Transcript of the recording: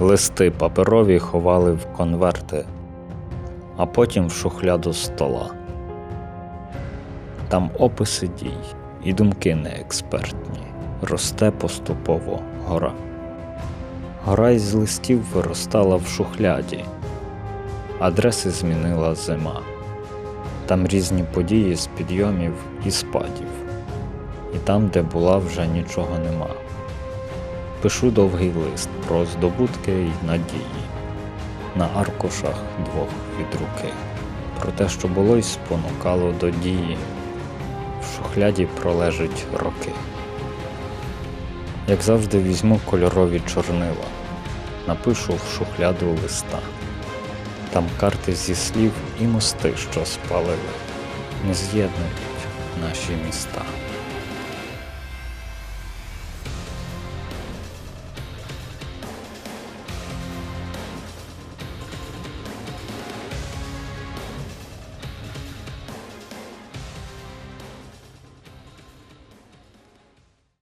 Листи паперові ховали в конверти, а потім в шухляду стола. Там описи дій і думки неекспертні. Росте поступово гора. Гора із листів виростала в шухляді, адреси змінила зима. Там різні події з підйомів і спадів, і там, де була, вже нічого нема. Пишу довгий лист про здобутки й надії на аркушах двох від руки, про те, що було й спонукало до дії, в шухляді пролежать роки. Як завжди, візьму кольорові чорнила, напишу в шухляду листа. Там карти зі слів і мости, що спалили, не з'єднують наші міста.